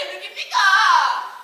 이렇게 삐까?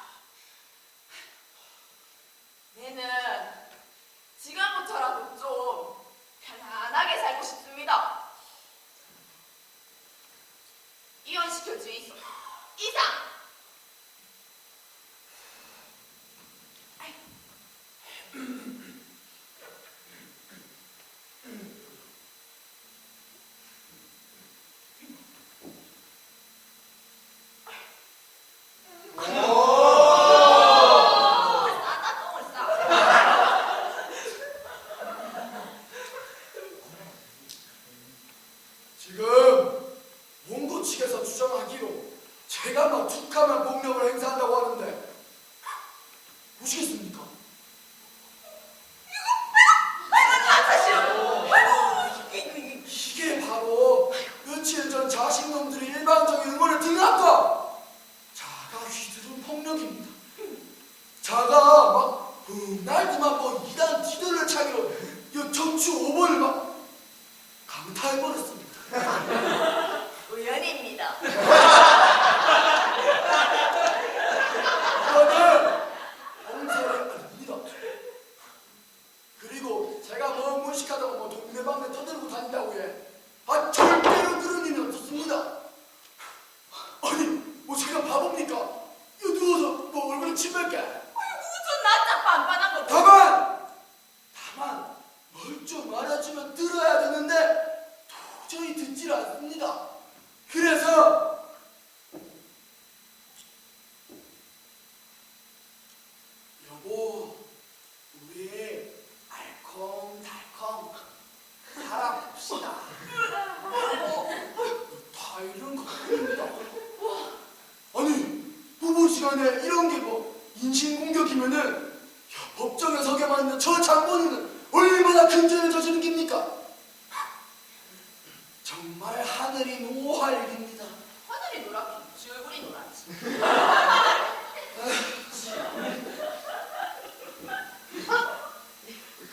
우연입니다. 이거는 엄살이 아닙니다. 그리고 제가 뭐 무식하다고 뭐 동네방네 떠들고 다닌다고 해. 아 절대로 그런 일은 없었습니다. 아니 뭐 제가 바보입니까? 이거 누워서 뭐 얼굴에 침 뱉게. 저 낯짝 반반한 거. 다만 다만 뭘좀 말해주면 들어야 되는데 도저히 듣질 않습니다. 그래서 여보 우리 알콩달콩 살아봅시다. 다 이런 거 아닙니다. 아니 부부 시간에 이런 게 뭐 인신공격이면은 야, 법정에 서게만 있는 저 장본인은 얼마나 큰 죄를 저지른 겁니까? 정말 하늘이 노할 일입니다. 하늘이 노랗긴 지 얼굴이 노랗지.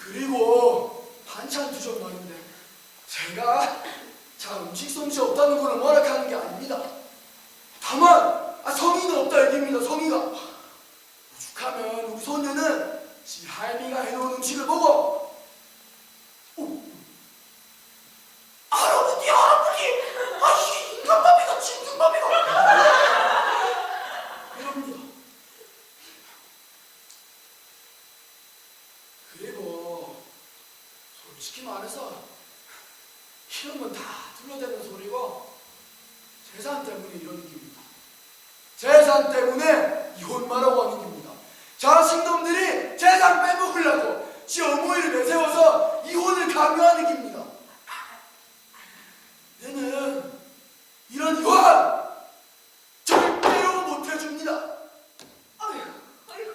그리고 반찬 투정 말인데 제가 자 음식 솜씨 없다는 거는 뭐라하는 게 아닙니다. 다만 아, 성의는 없다 얘기입니다. 성의가 오죽하면 우리 손녀는 지 할미가 해놓은 음식을 먹어. 오. 할아버지 할아버지 아 이게 인간밥이가 진중밥이가 이럽니다. 그리고 솔직히 말해서 이런 건 다 둘러대는 소리고 재산 때문에 이런 겁니다. 재산 때문에 이혼말하고 하는 겁니다. 자식놈들이 재산 빼먹으려고 지 어머니를 내세워서 이혼을 강요하는 겁니다. 얘는 이런 이혼 절대로 못 해줍니다. 아이고 아이고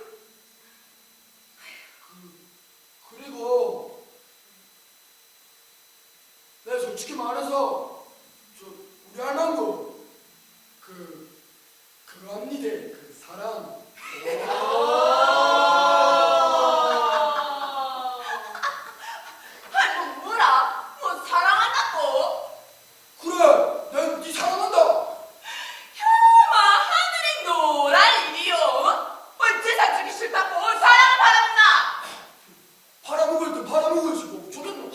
그리고 내솔직히 말해서 저 우리 할망구 그 그거 합니다 그 사랑 아이고 뭐라? 뭐 사랑한다고? 그래 내네 사랑한다 혀마 하늘이 노랄 일이요. 어째서 주기 싫다고 사랑을 바랍나? 팔아먹을 때 팔아먹을지 뭐 저랬노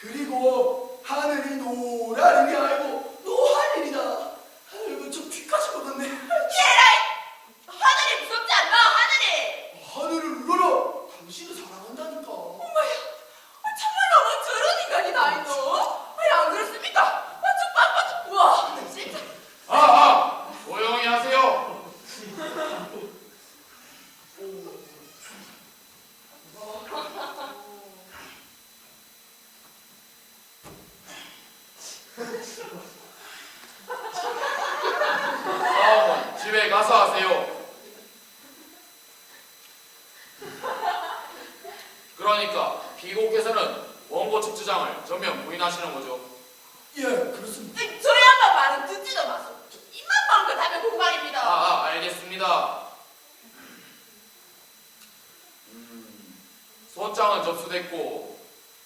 그리고 하늘이 일이 아니고 노할 일이다 아이고 저 귀까지 묻었네 얘라이 하늘이 무섭지 않나 하늘이? 하늘을 울어라 당신을 사랑한다니까 엄마야 정말 너무 저런 인간이 다 있노? 아니 안 그렇습니까? 아저 빡빡 우와 진짜 아, 아, 조용히 하세요. 싸움은 집에 가서 하세요. 그러니까 피고께서는 원고 측 주장을 전면 부인하시는 거죠. 예 그렇습니다 아니, 저희 양반 말은 듣지도 마소 입만 뻥긋하면 공갈입니다 아, 아, 알겠습니다. 음, 소장은 접수됐고,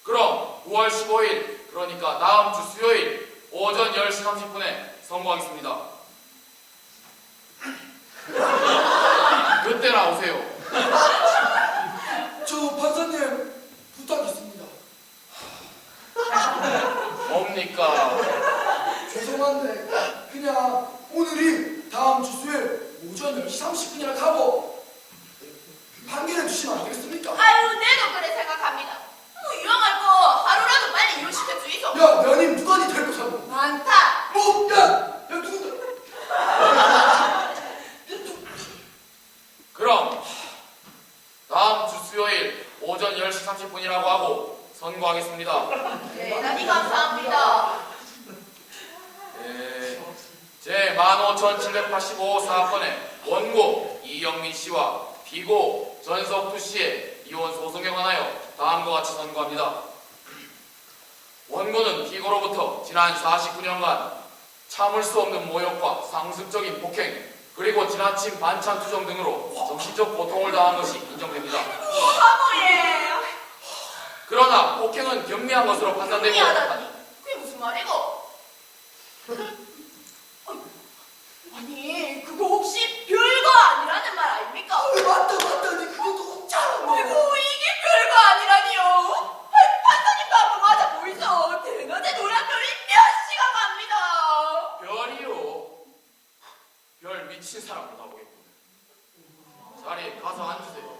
그럼 9월 15일, 그러니까 다음 주 수요일 오전 10시 30분에 선고하겠습니다. 그때 나오세요. 야 면이 무관이 될거 사고. 많다. 뭐? 야! 야 누군데? 그럼 다음 주 수요일 오전 10시 30분이라고 하고 선고하겠습니다. 네, 대단히 감사합니다. 제15,785 사건의 원고 이영민 씨와 비고 전석두 씨의 이혼 소송에 관하여 다음과 같이 선고합니다. 원고는 피고로부터 지난 49년간 참을 수 없는 모욕과 상습적인 폭행 그리고 지나친 반찬 투정 등으로 정신적 고통을 당한 것이 인정됩니다. 하모예. 그러나 폭행은 경미한 것으로 판단되고 미안하다니. 그게 무슨 말이고? 아니, 그거 혹시 별거 아니라는 말 아닙니까? 아, 맞다 맞다니 그것도 참. 아이고, 이게 별거 아니라니요. 아이, 판사님 바보 맞아 보이죠? 대낮에 노란별이 몇 시간 갑니다. 별이요. 별 미친 사람으로 나보겠군. 자리에 가서 앉으세요.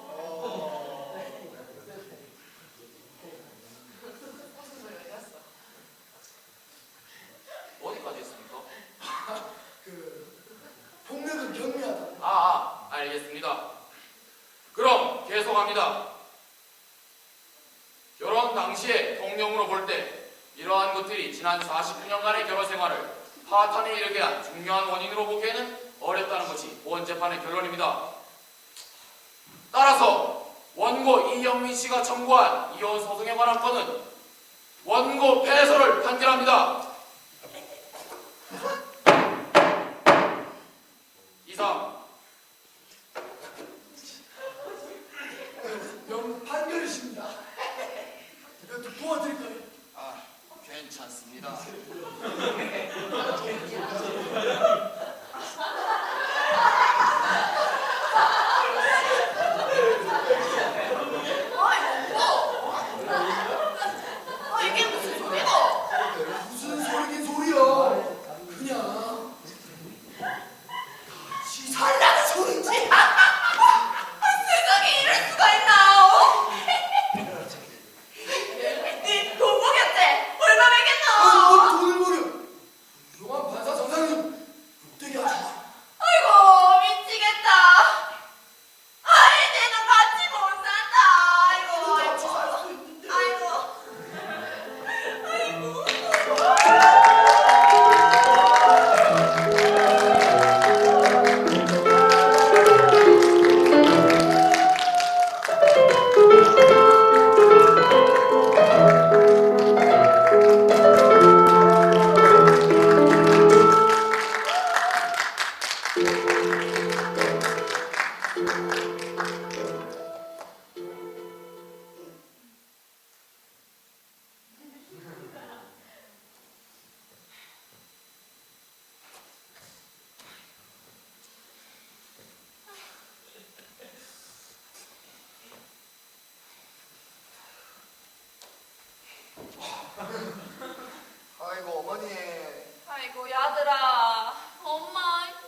어디까지 했습니까? 그 폭력은 경미하다. 아, 아, 알겠습니다. 그럼 계속 합니다. 결혼 당시에 통령으로 볼 때 이러한 것들이 지난 49년간의 결혼 생활을 파탄에 이르게 한 중요한 원인으로 보기에는 어렵다는 것이 본 재판의 결론입니다. 따라서 원고 이영민 씨가 청구한 이혼 소송에 관한 건은 원고 패소를 판결합니다. 이상 명 판결이십니다. 이것 도 도와드릴까요? 아, 괜찮습니다. 아이고 어머니. 아이고 야들아. 엄마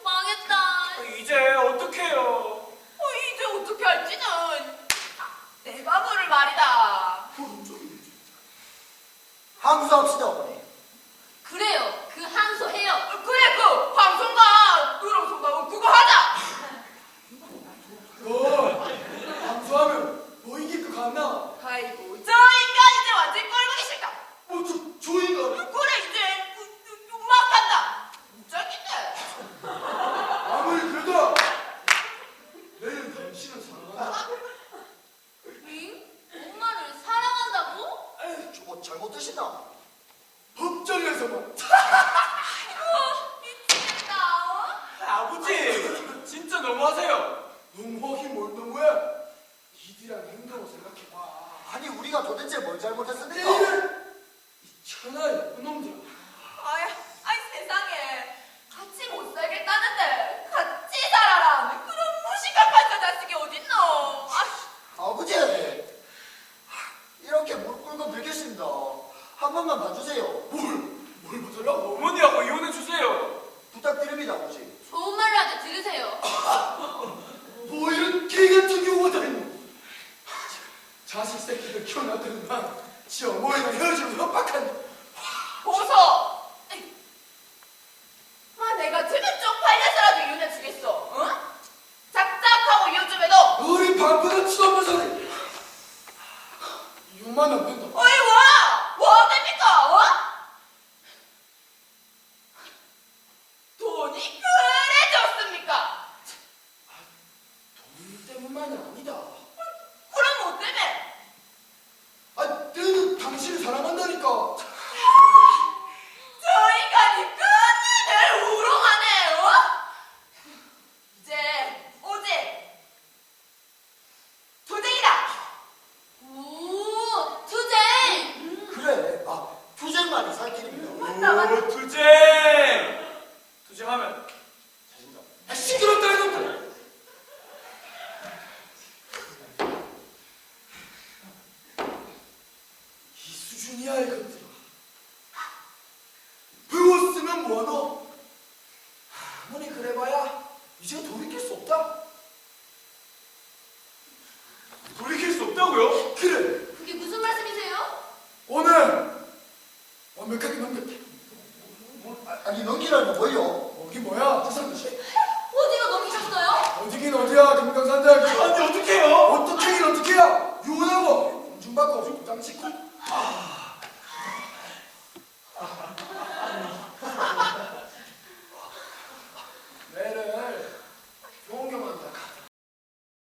망했다. 이제 어떡해요? 어떻게 할지는 내 바보를 말이다. 항소합시다 어머니. 그래요. 그 항소 해요. 그래 그 방송가 노랑송가 그거 하자. 너 감수하면 너 이길 것 같나? 아이고 저 인간 이제 완전 꼴보기 싫다. 뭐저 조인가? 그래 이제 그, 그, 그, 막 간다. 무적인데. 아무리 그래도 내는 당신은 사랑한다. 응? 엄마를 사랑한다고? 에이, 저거 잘못 드시나? 법정에서만 이거 미치겠다. 어? 아버지, 진짜 너무하세요. 너무하긴 뭘 너무해. 이들한 행동을 생각해봐. 아니 우리가 도대체 뭘 잘못했습니까? 내일은 이 천하의 나쁜 놈들. 아야, 아이 세상에 같이 못 살겠다는데 같이 살아라. 그런 무식한 판사 자식이 어딨노? 아, 아버지, 이렇게 무릎 꿇고 빌겠습니다. 한 번만 봐주세요. 뭘, 뭘 봐달라고? 어머니하고 이혼해 주세요. 부탁드립니다 아버지. 좋은 말이라도 들으세요. 뭐 이런 개 같은 경우가 다 있노? 자식 새끼들 키워놨더니 난지 어머니랑 헤어지고 협박한다. 보소. 아, 내가 지금 쪽팔려서라도 이혼해 주겠어. 그, 뭐, 아니 넘기라는 거 뭐예요? 넘기 뭐야? 세상 씨. 어, 어디가 넘기셨어요? 어디긴 어디야 금강산들. 아니 어떡해요? 어떻게 어떻게요? 유언하고 공중받고 땅 찍고. 아.